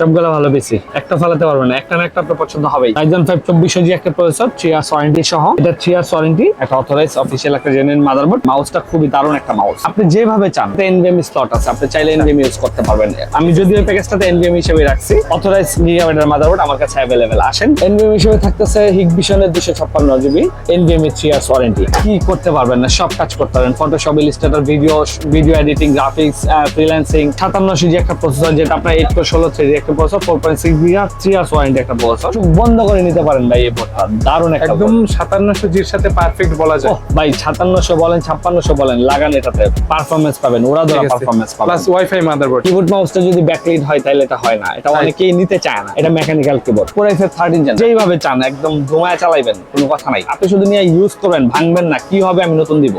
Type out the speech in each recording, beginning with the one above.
সবগুলো ভালো বেশি। একটা ফালাতে পারবেন না। একটা না একটা আপনার পছন্দ রাইজন ফাইভ চব্বিশশো জি একটা প্রসেসর ওয়ারেন্টি সহ। এটা ওয়ারেন্টি একটা অথরাইজ অফিসিয়াল একটা জেনুইন মাদারবোর্ড মাউসটা খুবই দারুণ একটা মাউস আপনি যেভাবে চান এনভিএম স্লট আছে। আপনি চাইলে এনভিএম ইউজ করতে পারবেন। আমি যদি ওই প্যাকেজটাতে এনভিএম হিসেবে রাখছি। অথরাইজ গিগাবাইটের মাদারবোর্ড আমার কাছে অ্যাভেলেবেল আসেন। এনভিএম হিসেবে থাকতেছে হিগবিশনের দুশো ছাপ্পান্ন জিবি এনভিএম ওয়ারেন্টি কি করতে পারবেন না? সব কাজ করতে পারবেন। Photoshop illustrator video video editing graphics freelancing সাতান্নশো G একটা প্রসেসর যেটা আপনার এইট ষোলো থ্রি একটা processor four point six giga three years warranty একটা প্রসেসর বন্ধ করে নিতে পারেন ভাই এই বোর্ডটা। দারুণ একটা একদম সাতান্নশো জির সাথে পারফেক্ট বলা যায়। ভাই সাতান্নশো বলেন ছাপ্পান্নশো বলেন লাগান এটাতে। পারফরমেন্স পাবেন ওরা ধরা পারফরমেন্স পাবেন। প্লাস ওয়াইফাই মাদারবোর্ড কিবোর্ড মাউসটা যদি ব্যাকলাইট হয় তাহলে এটা হয় না। এটা. অনেকেই নিতে চায় না। এটা মেকানিক্যাল কিবোর্ড পুরো এফ থার্টিন জান যেইভাবে চান একদম ধোঁয়ায় চালাইবেন কোনো কথা নাই। আপনি শুধু নিয়ে ইউজ করবেন ভাঙবেন না। কি হবে আমি নতুন দিব।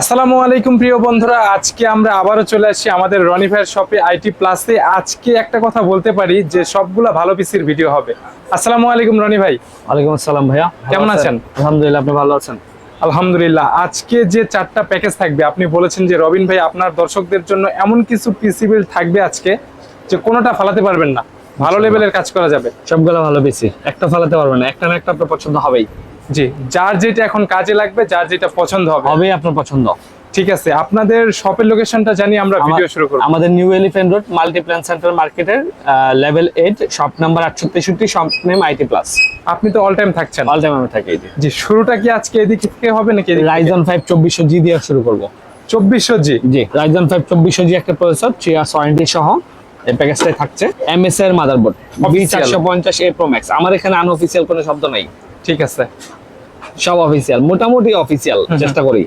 আসসালামু আলাইকুম প্রিয় বন্ধুরা আজকে আমরা আবারও চলে আসছি আমাদের রনি ভাইয়ের শপে আইটি প্লাসে আজকে একটা কথা বলতে পারি যে সবগুলা ভালো পিসির ভিডিও হবে। আসসালামু আলাইকুম রনি ভাই। ওয়ালাইকুম আসসালাম ভাইয়া। কেমন আছেন? আলহামদুলিল্লাহ আপনি ভালো আছেন? আলহামদুলিল্লাহ। আজকে যে চারটা প্যাকেজ থাকবে আপনি বলেছেন যে রবিন ভাই আপনার দর্শকদের জন্য এমন কিছু পিসি বিল থাকবে আজকে যে কোনোটা ফালাতে পারবেন না। ভালো লেভেলের কাজ করা যাবে। সবগুলো ভালো পিসি একটা ফালাতে পারবেন না একটা না একটা আপনার পছন্দ হবেই। জি যার যেটা এখন কাজে লাগবে যার যেটা পছন্দ হবে। হবেই আপনার পছন্দ। ঠিক আছে আপনাদের শপের লোকেশনটা জানি আমরা ভিডিও শুরু করব। আমাদের new Elephant Road Multiplan center মার্কেটের লেভেল এইট শপ নাম্বার আটশো তেষট্টি শপ নেম আইটি প্লাস আপনি তো অল টাইম থাকছেন। অল টাইম আমি থাকি জি। শুরুটা কি আজকে এদিক থেকে হবে নাকি রাইজন ফাইভ চব্বিশশো জি দিয়ে শুরু করব। চব্বিশশো জি জি রাইজন ফাইভ চব্বিশশো জি একটা প্রসেসর থ্রি ইয়ার্স ওয়ারেন্টি সহ। এই প্যাকেজটাই থাকছে। এমএস এর মাদারবোর্ড বি Official. চারশো পঞ্চাশ এ প্রো ম্যাক্স আমার এখানে আনঅফিসিয়াল কোনো শব্দ নাই। ঠিক আছে। সব অফিসিয়াল মোটামুটি অফিসিয়াল চেষ্টা করি।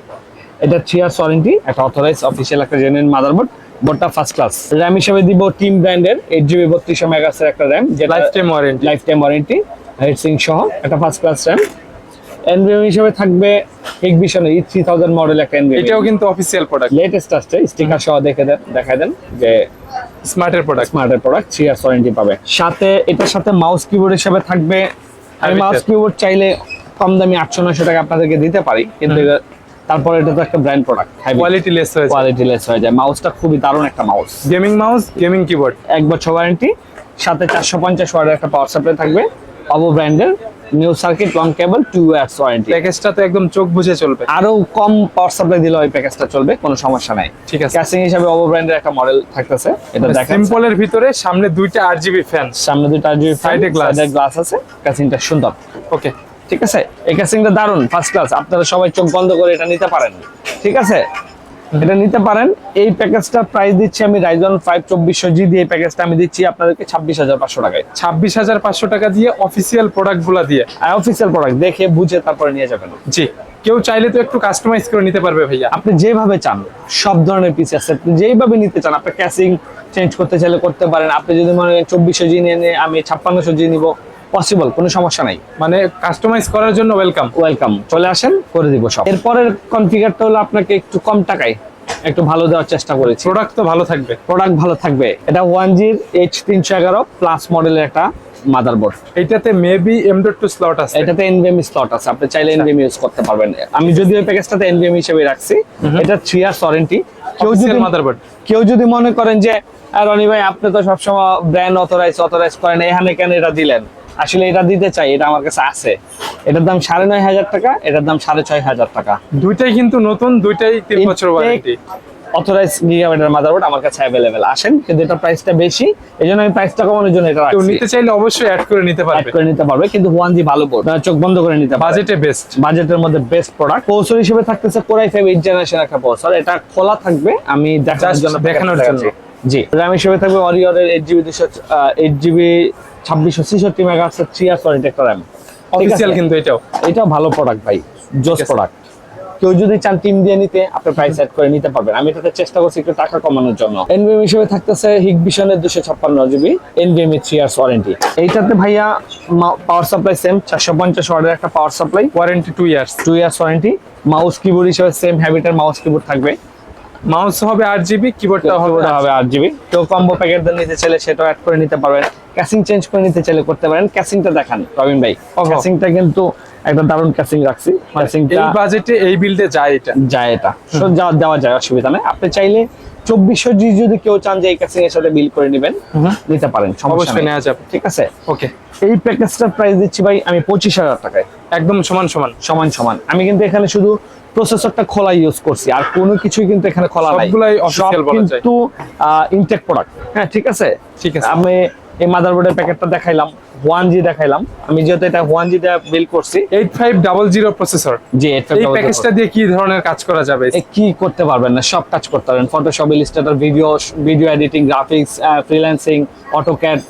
এটা থ্রি ইয়ার্স ওয়ারেন্টি একটা অথরাইজ অফিসিয়াল একটা জেনুইন মাদারবোর্ড বোর্ডটা ফার্স্ট ক্লাস র্যাম হিসেবে দিব টিম ব্র্যান্ডের এইট জিবি বত্রিশশো মেগাসের একটা র্যাম যেটা life time warranty life time warranty heatsink সহ একটা ফার্স্ট ক্লাস র্যাম এনভিএম হিসেবে থাকবে এক্সবিশনের ই থ্রি থাউজেন্ড মডেল একটা এনভিএম এটাও কিন্তু অফিসিয়াল প্রোডাক্ট লেটেস্ট আসছে স্টিকার সহ দেখে দেন দেখাই দেন যে স্মার্টের প্রোডাক্ট স্মার্টের প্রোডাক্ট থ্রি ইয়ার্স ওয়ারেন্টি পাবে। সাথে এটার সাথে মাউস কিবোর্ড হিসেবে থাকবে। আমি মাউস কিবোর্ড চাইলে কম দামি আটশো নশো টাকা আপনাদেরকে দিতে পারি কিন্তু তারপরে এটা তো একটা ব্র্যান্ড প্রোডাক্ট কোয়ালিটি লেস হয়েছে কোয়ালিটি লেস হয়ে যায়। মাউসটা খুবই দারুণ একটা mouse gaming mouse gaming keyboard এক বছর ওয়ারেন্টি সাথে চারশো পঞ্চাশ ওয়ার্ডের একটা পাওয়ার সাপ্লাই থাকবে। অবো ব্র্যান্ডের new circuit long cable two years warranty প্যাকেজটা তো একদম চোখ বুঝে চলবে। আরও কম পাওয়ার সাপ্লাই দিলে ওই প্যাকেজটা চলবে কোনো সমস্যা নাই। ঠিক আছে। ক্যাসিং হিসাবে অবো ব্র্যান্ডের একটা মডেল থাকতেছে। এটা দেখা সিম্পলের ভিতরে সামনে দুইটা আট জিবি ফ্যান সামনে দুইটা জিবি Side সাইডে। গ্লাস আছে। ক্যাসিংটা সুন্দর। ওকে ঠিক আছে? এই ক্যাসিংটা দারুণ ফার্স্ট ক্লাস আপনারা সবাই চোখ বন্ধ করে এটা নিতে পারেন। ঠিক আছে? এটা নিতে পারেন। এই প্যাকেজটা প্রাইস দিচ্ছি আমি রাইজন ফাইভ চব্বিশশো জি দিয়ে এই প্যাকেজটা আমি দিচ্ছি আপনাদেরকে ছাব্বিশ হাজার পাঁচশো টাকায়। ছাব্বিশ হাজার পাঁচশো টাকা দিয়ে অফিসিয়াল প্রোডাক্টগুলা দিয়ে অফিসিয়াল প্রোডাক্ট দেখে বুঝে তারপরে নিয়ে যাবেন। জি। কেউ চাইলে তো একটু কাস্টমাইজ করে নিতে পারবে ভাইয়া। আপনি যেভাবে চান সব ধরনের পিস আছে। আপনি যেইভাবে নিতে চান আপনি ক্যাসিং চেঞ্জ করতে চাইলে করতে পারেন। আপনি যদি মনে করেন চব্বিশশো জি নিয়ে নিয়ে আমি ছাপ্পান্নশো জি নিব। পসিবল কোনো সমস্যা নাই। মানে কাস্টমাইজ করার জন্য ওয়েলকাম ওয়েলকাম চলে আসেন করে দিব সব। এরপরের কনফিগারটা হলো আপনাকে একটু কম টাকায় একটু ভালো দেওয়ার চেষ্টা করেছি। প্রোডাক্ট তো ভালো থাকবে। প্রোডাক্ট ভালো থাকবে। এটা ওয়ান জির এইচ তিনশো এগারো প্লাস মডেলের একটা মাদারবোর্ড এইটাতে maybe M dot two slot আছে। এটাতে এনভিএম স্লট আছে। আপনি চাইলে এনভিএম ইউজ করতে পারবেন। আমি যদি ওই প্যাকেজটাতে এনভিএম হিসেবে রাখছি এটা থ্রি ইয়ার্স ওয়ারেন্টি কেউ যদি অফিসিয়াল মাদারবোর্ড কেউ যদি মনে করেন যে রনি ভাই আপনি তো সবসময় ব্র্যান্ড অথরাইজ অথরাইজ করেন এখানে কেন এটা দিলেন? আসলে এটা দিতে চাই এটা আমার কাছে আছে। এটার দাম সাড়ে নয় হাজার টাকা এটার দাম সাড়ে ছয় হাজার টাকা। দুইটাই কিন্তু নতুন দুইটাই তিন বছর ওয়ারেন্টি অথরাইজ গিগাবাইটের মাদারবোর্ড আমার কাছে অ্যাভেলেবেল আসেন কিন্তু এটা প্রাইসটা বেশি এই জন্য আমি প্রাইসটা কমানোর জন্য এটা রাখছি। নিতে চাইলে অবশ্যই অ্যাড করে নিতে অ্যাড করে নিতে পারবে কিন্তু ওয়ান জি ভালো বোর্ড চোখ বন্ধ করে নিতে পারবে। বাজেটে বেস্ট বাজেটের মধ্যে বেস্ট প্রোডাক্ট প্রসেসর হিসেবে থাকতেছে core i five eight generation একটা প্রসেসর এটা খোলা থাকবে আমি দেখানোর Just জন্য দেখানোর জন্য। জি। র্যাম হিসেবে থাকবে ছাব্বিশশো ছেষট্টি মেগা থ্রি ইয়ার্স একটা র্যাম অফিসিয়াল কিন্তু এটাও। এটাও ভালো প্রোডাক্ট ভাই জোস প্রোডাক্ট কেউ যদি চান টিম দিয়ে নিতে আপনি প্রাইস সেট করে নিতে পারবেন। আমি এটাতে চেষ্টা করছি একটু টাকা কমানোর জন্য। এনভিএম হিসেবে থাকতেছে হিগবিশনের দুশো ছাপ্পান্ন GB NVMe three years warranty এইটাতে ভাইয়া পাওয়ার সাপ্লাই সেম চারশো পঞ্চাশ ওয়ার্ডের একটা power supply warranty two years two years warranty mouse keyboard হিসেবে সেম হ্যাবিটের মাউস কিবোর্ড থাকবে। মাউস হবে আট জিবি কিবোর্ডটা হবে হবে আট জিবি কেউ কম্বো প্যাকেট নিতে চাইলে সেটাও অ্যাড করে নিতে পারবেন। ক্যাসিং চেঞ্জ করে নিতে চাইলে করতে পারেন। ক্যাসিংটা দেখান রবিন ভাই। ক্যাসিংটা কিন্তু একটা দারুণ ক্যাসিং রাখছি। এই বাজেটে এই বিল্ডে যায় এটা। যায় এটা। So, যাওয়া দেওয়া যায় অসুবিধা নেই। আপনি চাইলে চব্বিশশো জি যদি কেউ চান যে এই ক্যাসিং এর সাথে বিল করে নেবেন নিতে পারেন সমস্যা নেওয়া যাবে। ঠিক আছে? ওকে এই প্যাকেজটার প্রাইস দিচ্ছি ভাই আমি পঁচিশ হাজার টাকায়। একদম সমান সমান। সমান সমান। আমি কিন্তু এখানে শুধু প্রসেসরটা খোলা ইউজ করছি। আর কোনো কিছুই কিন্তু এখানে খোলা নাই। সবগুলাই সব official বলা যায়। কিন্তু ইনটেক প্রোডাক্ট হ্যাঁ ঠিক আছে? ঠিক আছে। আমি এই মাদারবোর্ডের প্যাকেটটা দেখাইলাম ওয়ান জি দেখাইলাম। আমি যেহেতু এটা ওয়ান জি দিয়ে বিল করছি eight five double zero processor এটা এই প্যাকেজটা দিয়ে কি ধরনের কাজ করা যাবে? কি করতে পারবেন না সব কাজ করতে পারবেন। Photoshop illustrator video video editing graphics freelancing AutoCAD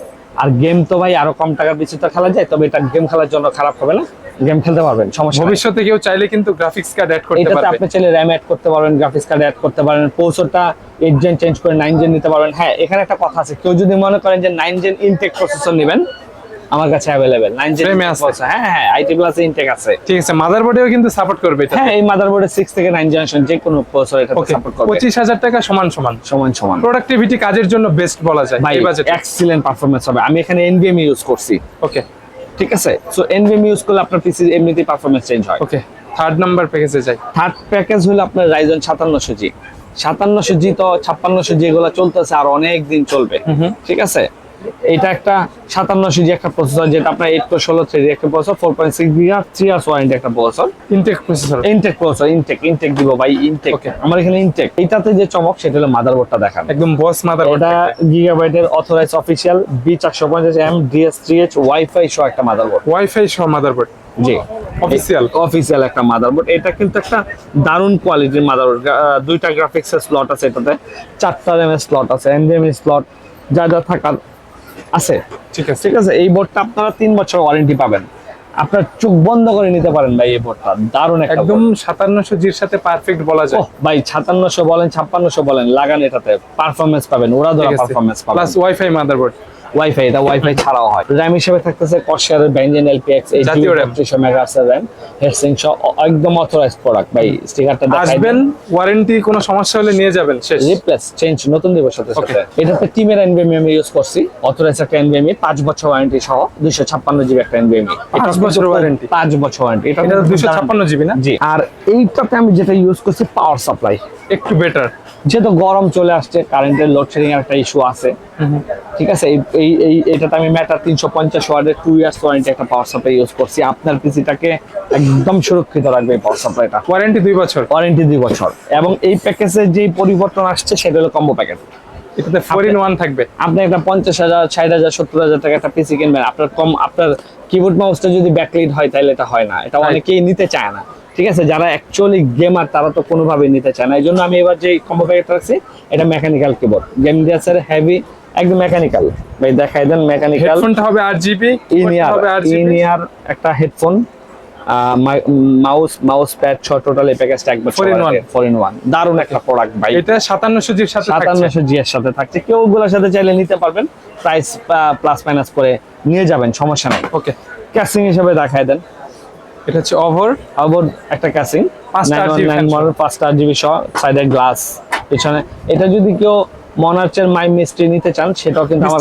আর গেম তো ভাই আরও কম টাকার পিছু তো খেলা যায় তবে এটা গেম খেলার জন্য খারাপ হবে না। গেম খেলতে পারবেন সমস্যা ভবিষ্যতে কেউ চাইলে কিন্তু গ্রাফিক্স কার্ড অ্যাড করতে এটাতে পারবে। আপনি চাইলে র্যাম অ্যাড করতে পারবেন গ্রাফিক্স কার্ড অ্যাড করতে পারেন প্রসেসরটা এইট জেন চেঞ্জ করে নাইন জেন নিতে পারবেন। হ্যাঁ এখানে একটা কথা আছে কেউ যদি মনে করেন যে নাইন জেন ইনটেক প্রসেসর নেবেন আমার কাছে অ্যাভেলেবেল নাইন জেন Frame এ আছে। হ্যাঁ হ্যাঁ আইটি প্লাস ইনটেক আছে। ঠিক আছে মাদারবোর্ডেও কিন্তু সাপোর্ট করবে এটা হ্যাঁ এই মাদারবোর্ডে সিক্স থেকে নাইন জেনারেশন যে কোনো প্রসেসর এটা সাপোর্ট করবে। পঁচিশ হাজার টাকা সমান সমান। সমান সমান। প্রোডাক্টিভিটি কাজের জন্য বেস্ট বলা যায় এই বাজেট এক্সিলেন্ট পারফরম্যান্স হবে। আমি এখানে এনভিএম ইউজ করছি। ওকে ঠিক আছে? সো এনভিএম ইউজ করলে আপনার পিসি এমনিতেই পারফরমেন্স চেঞ্জ হয়। ওকে থার্ড নাম্বার প্যাকেজে যাই। থার্ড প্যাকেজ হলো আপনার রাইজন সাতান্নশো জি সাতান্নশো জি তো ছাপ্পান্নশো জি এগুলো চলতেছে আর অনেক দিন চলবে ঠিক আছে? এটা একটা সাতান্নশো জি একটা প্রসেসর যেটা আপনার এইট প্রো ষোলো থ্রি একটা প্রসেসর ফোর পয়েন্ট সিক্স গিগার থ্রি ইয়ার্স ওয়ারেন্টি একটা processor Intel processor Intel processor Intel Intel দিব ভাই ইনটেক Okay. আমার এখানে ইনটেক এইটাতে যে চমক সেটা হলো মাদারবোর্ডটা দেখান। একদম বস মাদারবোর্ড এটা গিগাবাইটের অথরাইজ অফিসিয়াল বি চারশো পঞ্চাশ M DS three H WiFi সহ একটা মাদারবোর্ড ওয়াইফাই সহ মাদারবোর্ড জি। অফিসিয়াল অফিসিয়াল একটা মাদারবোর্ড এটা কিন্তু একটা দারুণ কোয়ালিটির মাদারবোর্ড দুইটা গ্রাফিক্সের স্লট আছে এটাতে। চারটা র্যামের স্লট আছে এনভিএম স্লট যা যা থাকার আছে? ঠিক আছে। ঠিক আছে এই বোর্ডটা আপনারা তিন বছর ওয়ারেন্টি পাবেন। আপনার চোখ বন্ধ করে নিতে পারেন ভাই এই বোর্ডটা দারুণ একটা একদম সাতান্নশো জির সাথে পারফেক্ট বলা যায়। ভাই সাতান্নশো বলেন ছাপ্পান্নশো বলেন লাগান এটাতে পারফরমেন্স পাবেন ওরা ধরা পারফরমেন্স পাবেন। প্লাস ওয়াইফাই মাদারবোর্ড ওয়াইফাই এটা ওয়াইফাই ছাড়াও হয়। র্যাম হিসেবে থাকতেছে কর্সারের ব্যাঞ্জেন এলপিএক্স এই জাতীয় RAM। পঁচিশশো মেগাহার্টজের র্যাম হেডসিং সহ একদম অথরাইজ প্রোডাক্ট ভাই স্টিকারটা আসবেন ওয়ারেন্টি কোনো সমস্যা হলে নিয়ে যাবেন শেষ। রিপ্লেস চেঞ্জ নতুন দিব সাথে সাথে. এটাতে টিমের এনভিএমি আমি ইউজ করছি। অথরাইজ একটা এনভিএমি পাঁচ বছর ওয়ারেন্টি সহ দুইশো ছাপ্পান্ন জিবি একটা এনভিএমি পাঁচ বছর warranty? পাঁচ বছর ওয়ারেন্টি এটা দুশো ছাপ্পান্ন জিবি না? জি। আর এইটাতে আমি যেটা ইউজ করছি পাওয়ার সাপ্লাই একটু বেটার যেহেতু গরম চলে আসছে কারেন্টের লোডশেডিং এর একটা ইস্যু আছে। ঠিক আছে? এই এই এই এটাতে আমি ম্যাটার তিনশো পঞ্চাশ ওয়ার্ডের টু ইয়ার্স ওয়ারেন্টি একটা পাওয়ার সাপ্লাই ইউজ করছি। আপনার পিসিটাকে একদম সুরক্ষিত রাখবে এই পাওয়ার সাপ্লাইটা ওয়ারেন্টি দুই বছর। ওয়ারেন্টি দুই বছর। এবং এই প্যাকেজের যে পরিবর্তন আসছে সেটা হলো কম্বো প্যাকেজ এটাতে ফোর ইন ওয়ান থাকবে। আপনি একটা পঞ্চাশ হাজার ষাট হাজার সত্তর হাজার টাকা একটা পিসি কিনবেন। আপনার কম আপনার কিবোর্ড মাউসটা যদি ব্যাকলিট হয় তাহলে এটা হয় না। এটা অনেকেই নিতে চায় না। ঠিক আছে? যারা অ্যাকচুয়ালি গেমার তারা তো কোনোভাবেই নিতে চায় না। এই জন্য আমি এবার যে কম্বো প্যাকেট রাখছি এটা মেকানিক্যাল কিবোর্ড গেম দিয়েছে হেভি একদম মেকানিক্যাল ভাই দেখাই দেন মেকানিক্যাল হেডফোনটা হবে আট GB in ear GB in ear একটা হেডফোন মাউস মাউস প্যাড ছ টোটাল এই প্যাকেজটা একবার. ফোর ইন ওয়ান দারুণ একটা প্রোডাক্ট ভাই। এটা সাতান্নশো জির সাথে থাকছে। সাতান্নশো জি এর সাথে থাকছে। কেউ ওগুলোর সাথে চাইলে নিতে পারবেন। প্রাইস প্লাস মাইনাস করে নিয়ে যাবেন সমস্যা নাই। ওকে ক্যাসিং হিসেবে দেখায় দেন। এটা হচ্ছে ওভার ওভার একটা ক্যাসিং পাঁচটা নাইন 8GB নাইন মডেল পাঁচটা জিবি সহ সাইডের গ্লাস পিছনে। এটা যদি কেউ মনার্চের মাই মিস্ট্রি নিতে চান সেটাও কিন্তু আমার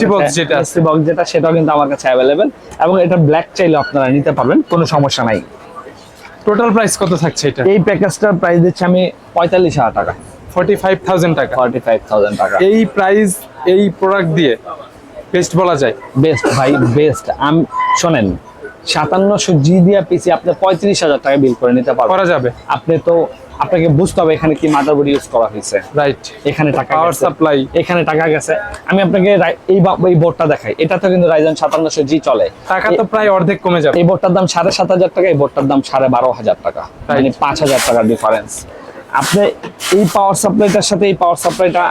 আছে। বক্স যেটা সেটাও কিন্তু আমার কাছে অ্যাভেলেবেল এবং এটা ব্ল্যাক চাইলে আপনারা নিতে পারবেন কোনো সমস্যা নাই। টোটাল প্রাইস কত থাকছে এটা? এই প্যাকেজটার প্রাইস দিচ্ছি আমি পঁয়তাল্লিশ হাজার টাকা। ফর্টি ফাইভ থাউজেন্ড টাকা। ফর্টি ফাইভ থাউজেন্ড টাকা। এই প্রাইস এই প্রোডাক্ট দিয়ে বেস্ট বলা যায়? বেস্ট ভাই বেস্ট আমি শোনেন সাতান্নশো জি দিয়া পিসি আপনি পঁয়ত্রিশ হাজার টাকা বিল করে নিতে পারবেন। করা যাবে। আপনি তো আপনাকে বুঝতে হবে এখানে কি মাদারবোর্ড ইউজ করা হয়েছে। রাইট এখানে টাকা পাওয়ার সাপ্লাই এখানে টাকা গেছে। আমি আপনাকে এই এই বোর্ডটা দেখাই। এটা তো কিন্তু রাইজন সাতান্নশো জি চলে। টাকা তো প্রায় অর্ধেক কমে যাবে। এই বোর্ডটার দাম সাড়ে সাত হাজার টাকা এই বোর্ডটার দাম সাড়ে বারো হাজার টাকা। মানে পাঁচ হাজার টাকার ডিফারেন্স আপনি এই পাওয়ার সাপ্লাইটার সাথে এই পাওয়ার সাপ্লাইটা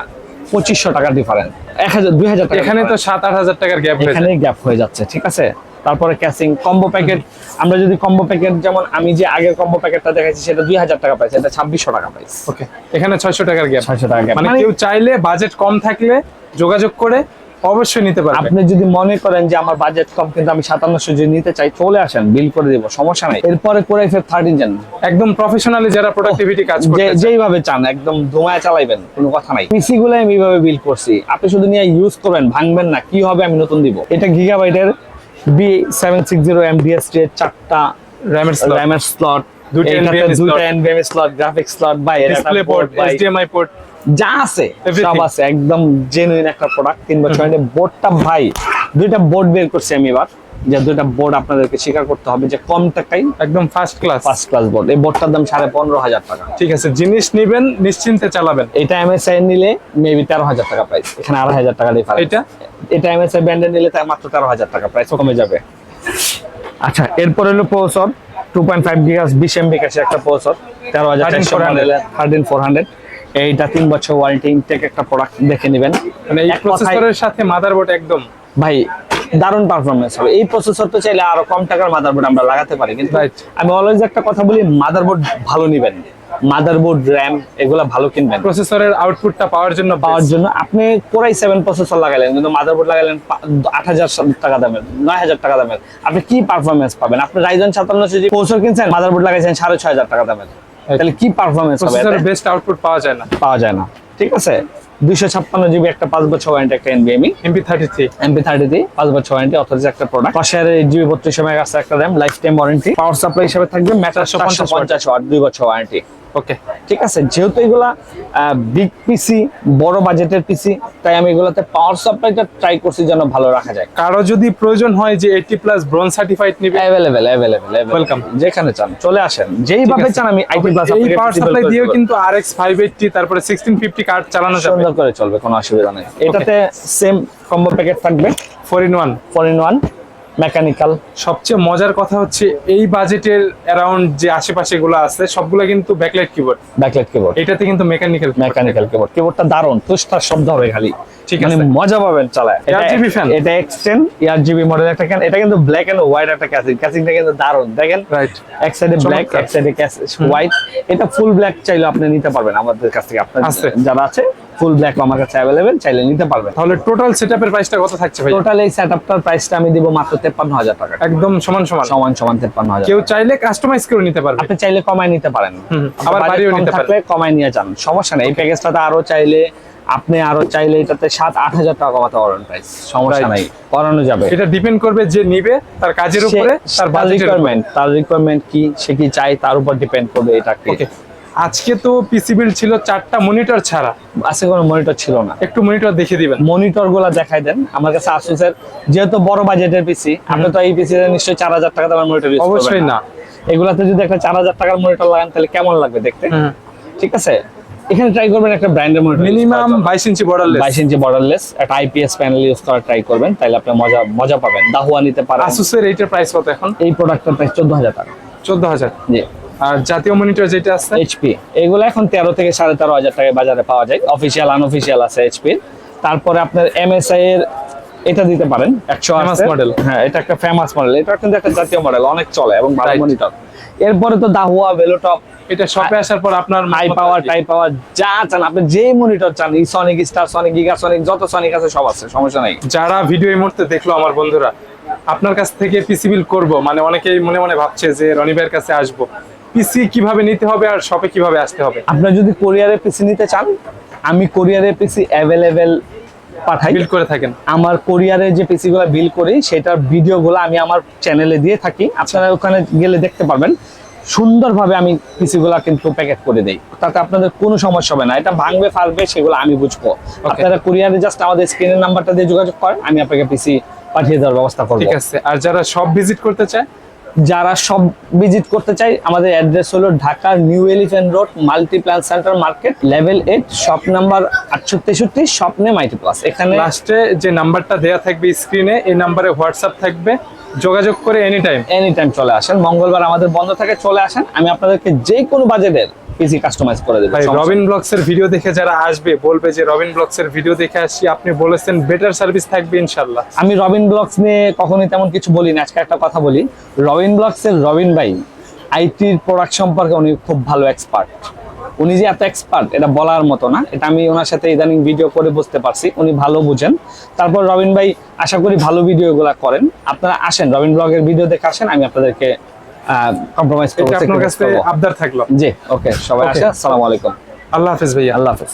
পঁচিশশো টাকার ডিফারেন্স এক হাজার দুই হাজার টাকা এখানে তো সাত আট হাজার টাকার গ্যাপ হয়ে এখানে গ্যাপ হয়ে যাচ্ছে ঠিক আছে? তারপরে ক্যাসিং কম্বো প্যাকেট আমরা যদি কম্বো প্যাকেট যেমন আমি যে আগের কম্বো প্যাকেটটা দেখাচ্ছি সেটা দুই হাজার টাকা পাইছে এটা ছাব্বিশশো টাকা পাইছে ওকে এখানে ছয়শো টাকার গ্যাপ ছয়শো টাকা gap। মানে মানে কেউ চাইলে বাজেট কম থাকলে যোগাযোগ করে অবশ্যই নিতে পারবে। আপনি যদি মনে করেন যে আমার বাজেট কম কিন্তু আমি সাতান্নশো যদি নিতে চাই চলে আসেন বিল করে দিব সমস্যা নাই। এরপরে করে ফের থার্টিন যান একদম প্রফেশনালি যারা প্রোডাক্টিভিটি কাজ চায়। যেইভাবে চান একদম ধোঁয়ায় চালাইবেন কোনো কথা নাই। পিসি গুলো আমি এইভাবে বিল করছি। আপনি শুধু নিয়ে ইউজ করবেন ভাঙবেন না কি হবে আমি নতুন দিব। এটা গিগাবাইটের B seven six zero M DS চারটা র্যামের র্যামের স্লট দুইটা NVMe slot। দুইটা এনভিএমএ স্লট গ্রাফিক স্লট বা ডিসপ্লে পোর্ট এইচডিএমআই পোর্ট যা আছে সব আছে একদম জেনুইন একটা প্রোডাক্ট তিন বছর আগে বোর্ডটা ভাই দুইটা বোর্ড বের করছি আমি এবার যে দুইটা বোর্ড আপনাদেরকে স্বীকার করতে হবে যে কম টাকায় একদম first class first class board এই বোর্ডটার দাম সাড়ে পনেরো হাজার টাকা। ঠিক আছে জিনিস নিবেন নিশ্চিন্তে চালাবেন। এটা এমএসআই নিলে মেবি তেরো হাজার টাকা প্রাইস এখানে আড়াই হাজার টাকা ডিফারেন্স এটা? এটা এমএসআই ব্র্যান্ডে নিলে তার মাত্র তেরো হাজার টাকা প্রাইস কমে যাবে। আচ্ছা এরপর হলো প্রসেসর টু পয়েন্ট ফাইভ গিগাস বিশ এমবি কাছে একটা প্রসেসর তেরো হাজার থার্টিন ফোর হান্ড্রেড এইটা তিন বছর ওয়ারেন্টি ইনটেক একটা প্রোডাক্ট দেখে নেবেন। মানে এই প্রসেসরের সাথে মাদারবোর্ড একদম। ভাই দারুণ পারফরমেন্স হবে। এই প্রসেসর তো চাইলে আরও কম টাকার মাদারবোর্ড আমরা লাগাতে পারি কিন্তু. আমি অলওয়েজ একটা কথা বলি মাদারবোর্ড ভালো নিবেন। মাদারবোর্ড র্যাম এগুলা ভালো কিনবেন। প্রসেসরের আউটপুটটা পাওয়ার জন্য পাওয়ার জন্য আপনি কোরাই সেভেন প্রসেসর লাগালেন কিন্তু মাদারবোর্ড লাগালেন আট হাজার টাকা দামের নয় হাজার টাকা দামের। আপনি কি পারফরমেন্স পাবেন? আপনি রাইজন সাতান্ন যদি প্রসেসর কিনছেন মাদারবোর্ড লাগাইছেন সাড়ে ছয় হাজার টাকা দামের। তাহলে কি পারফরমেন্স প্রসেসরের বেস্ট আউটপুট পাওয়া যায় না। পাওয়া যায় না। ঠিক আছে? দুইশো ছাপ্পান্ন জিবি একটা পাঁচ বছর ওয়ারেন্টি একটা এনবিএমই MP thirty three MP thirty three পাঁচ বছর ওয়ারেন্টি অথরিজ একটা প্রোডাক্ট পাশের এইট জিবি বত্রিশ মেগা আছে একটা RAM lifetime warranty power supply হিসেবে থাকবে ম্যাটার 450 পঞ্চাশ ওয়াট দুই বছর ওয়ারেন্টি ওকে ঠিক আছে যেহেতু এগুলা বিগ পিসি বড় বাজেটের পিসি তাই আমি এগুলাতে পাওয়ার সাপ্লাইটা ট্রাই করছি যেন ভালো রাখা যায়। কারও যদি প্রয়োজন হয় যে এইটি প্লাস ব্রোঞ্জ সার্টিফাইড নিবে। Available available Welcome. যেখানে চান চলে আসেন। যেইভাবে চান আমি আইটি প্লাস এই পাওয়ার সাপ্লাই দিয়েও কিন্তু ফাইভ এইটটি তারপরে সিক্সটিন ফিফটি কার্ড চালানো যাবে। সুন্দর করে চলবে কোনো অসুবিধা নেই। এটাতে সেম কম্বো প্যাকেট থাকবে। Four in one four in one mechanical সবচেয়ে মজার কথা হচ্ছে এই বাজেটের অ্যারাউন্ড যে আশেপাশে গুলো আছে সবগুলো কিন্তু ব্যাকলাইট কিবোর্ড ব্যাকলাইট কিবোর্ড এটাতে কিন্তু মেকানিক্যাল মেকানিক্যাল কিবোর্ড কিবোর্ডটা দারুণ তুষ্টার শব্দ হবে খালি। ঠিক মানে আছে। মজা পাবেন চালায়। এটা RGB fan? এটা এক্সটেন্ড জিবি মডেল একটা ক্যান এটা কিন্তু ব্ল্যাক এন্ড হোয়াইট একটা ক্যাসিং ক্যাসিংটা কিন্তু দারুণ। দেখেন রাইট এক সাইডে ব্ল্যাক এক সাইডে হোয়াইট এটা ফুল ব্ল্যাক চাইলে আপনি নিতে পারবেন আমাদের কাছ থেকে। আপনার। যারা আছে ফুল ব্ল্যাক আমার কাছে অ্যাভেলেবেল চাইলে নিতে পারবেন। তাহলে টোটাল সেটআপের প্রাইসটা কত থাকছে ভাই? টোটাল এই সেটআপটার প্রাইসটা আমি দিব মাত্র তেপ্পান্ন হাজার টাকা। একদম সমান সমান? সমান সমান তেপ্পান্ন হাজার কেউ চাইলে কাস্টমাইজ করে নিতে পারবে? আপনি চাইলে কমায় নিতে পারেন। আবার কম নিতে থাকলে কমায় নিয়ে যান সমস্যা নেই। এই প্যাকেজটাতে আরও চাইলে আপনি আরও চাইলে এটাতে সাত আট হাজার টাকা কমাতে পারবেন প্রাইস সমস্যা নাই করানো যাবে। এটা ডিপেন্ড করবে যে নিবে তার কাজের উপরে তার তার রিকোয়ারমেন্ট তার রিকোয়ারমেন্ট কি সে কি চাই তার উপর ডিপেন্ড করবে এটাকে ওকে আজকে তো পিসি বিল ছিল চারটা মনিটর ছাড়া। আছে কোনো মনিটর ছিল না। একটু মনিটর দেখিয়ে দিবেন। মনিটরগুলা দেখাই দেন। আমার কাছে আসুসের যেহেতু বড় বাজেটের পিসি আপনি তো এই পিসি নিশ্চয়ই চার হাজার টাকা দামের মনিটর অবশ্যই না। এগুলাতে যদি একটা চার হাজার টাকার মনিটর লাগান তাহলে কেমন লাগবে দেখতে? ঠিক আছে? এখানে ট্রাই করবেন একটা ব্র্যান্ডের মনিটর মিনিমাম বাইশ ইঞ্চি বর্ডারলেস বাইশ ইঞ্চি বর্ডারলেস একটা আইপিএস প্যানেল ইউজ করার ট্রাই করবেন তাহলে আপনি মজা মজা পাবেন। দাহুয়া নিতে পারেন। আসুসের এইটার প্রাইস কত এখন? এই প্রোডাক্টের প্রাইস চোদ্দ হাজার টাকা। চোদ্দ হাজার। জি। আর জাতীয় মনিটর যেটা আছে? এইচপি এগুলো এখন তেরো থেকে সাড়ে তেরো হাজার টাকায় বাজারে পাওয়া যায়। অফিসিয়াল আনঅফিসিয়াল আছে এইচপি তারপরে আপনার এমএসআই এর এটা দিতে পারেন একশো আছে। Model। হ্যাঁ এটা একটা ফেমাস মডেল এটা কিন্তু একটা জাতীয় মডেল অনেক চলে এবং ভালো মনিটর এরপরে তো দাহুয়া ভেলোটপ এটা শপে আসার পর আপনার হাই মতামত পাওয়ার টাই পাওয়ার যা চান আপনি যে মনিটর চান ই Sonic Star Sonic Giga Sonic যত সনিক আছে সব আছে সমস্যা নাই। যারা ভিডিও এই মুহূর্তে দেখল আমার বন্ধুরা আপনার কাছ থেকে পিসি বিল করব। মানে অনেকেই মনে মনে ভাবছে যে রনি ভাইয়ের কাছে আসব। পিসি কীভাবে নিতে হবে আর শপে কীভাবে আসতে হবে? আপনার যদি কোরিয়ারে পিসি নিতে চান আমি কোরিয়ারে পিসি অ্যাভেলেবেল পাঠাই। বিল করে থাকেন। আমার কোরিয়ারে যে পিসি গুলো বিল করি সেটার ভিডিওগুলো আমি আমার চ্যানেলে দিয়ে থাকি। আপনারা ওখানে গেলে দেখতে পারবেন। সুন্দরভাবে আমি পিসি গুলা কিন্তু প্যাকেট করে দেই। তাতে আপনাদের কোনো সমস্যা হবে না। এটা ভাঙবে ফালবে সেগুলো আমি বুঝব। আপনারা কোরিয়ারে জাস্ট আমাদের স্ক্রিনের নাম্বারটা দিয়ে যোগাযোগ করেন আমি আপনাকে পিসি পাঠিয়ে দেওয়ার ব্যবস্থা করব। ঠিক আছে। আর যারা সব ভিজিট করতে চায় যারা সব ভিজিট করতে চাই আমাদের অ্যাড্রেস হলো Dhaka New Elephant Road Multiplan Center market level eight shop number আটশো তেষট্টি শপ নেম আইটি প্লাস এখানে লাস্টে যে নাম্বারটা দেওয়া থাকবে স্ক্রিনে এই নাম্বারে হোয়াটসঅ্যাপ থাকবে। যোগাযোগ করে এনি টাইম এনি টাইম চলে আসেন। মঙ্গলবার আমাদের বন্ধ থাকে চলে আসেন। আমি আপনাদেরকে যে কোনো বাজেটের পিসি কাস্টমাইজ করে দেবো ভাই রবিন ব্লগস এর ভিডিও দেখে যারা আসবে বলবে যে রবিন ব্লগস এর ভিডিও দেখে আসি আপনি বলেছেন বেটার সার্ভিস থাকবে ইনশাল্লাহ আমি রবিন ব্লগস নিয়ে কখনোই তেমন কিছু বলি না আজকে একটা কথা বলি। রবিন ব্লগস এর রবিন ভাই আইটির প্রোডাক্ট সম্পর্কে উনি খুব ভালো এক্সপার্ট উনি যে এত এক্সপার্ট এটা বলার মতো না। এটা আমি ওনার সাথে ইদানিং ভিডিও করে বুঝতে পারছি উনি ভালো বুঝেন। তারপর রবিন ভাই আশা করি ভালো ভিডিওগুলা করেন। আপনারা আসেন রবিন ব্লগের ভিডিও দেখে আসেন আমি আপনাদেরকে কম্প্রোমাইজ করব আপনার কাছে আবদার থাকল। জি ওকে সবাই. আসে আসসালামু আলাইকুম। আল্লাহ হাফেজ ভাইয়া। আল্লাহ হাফেজ।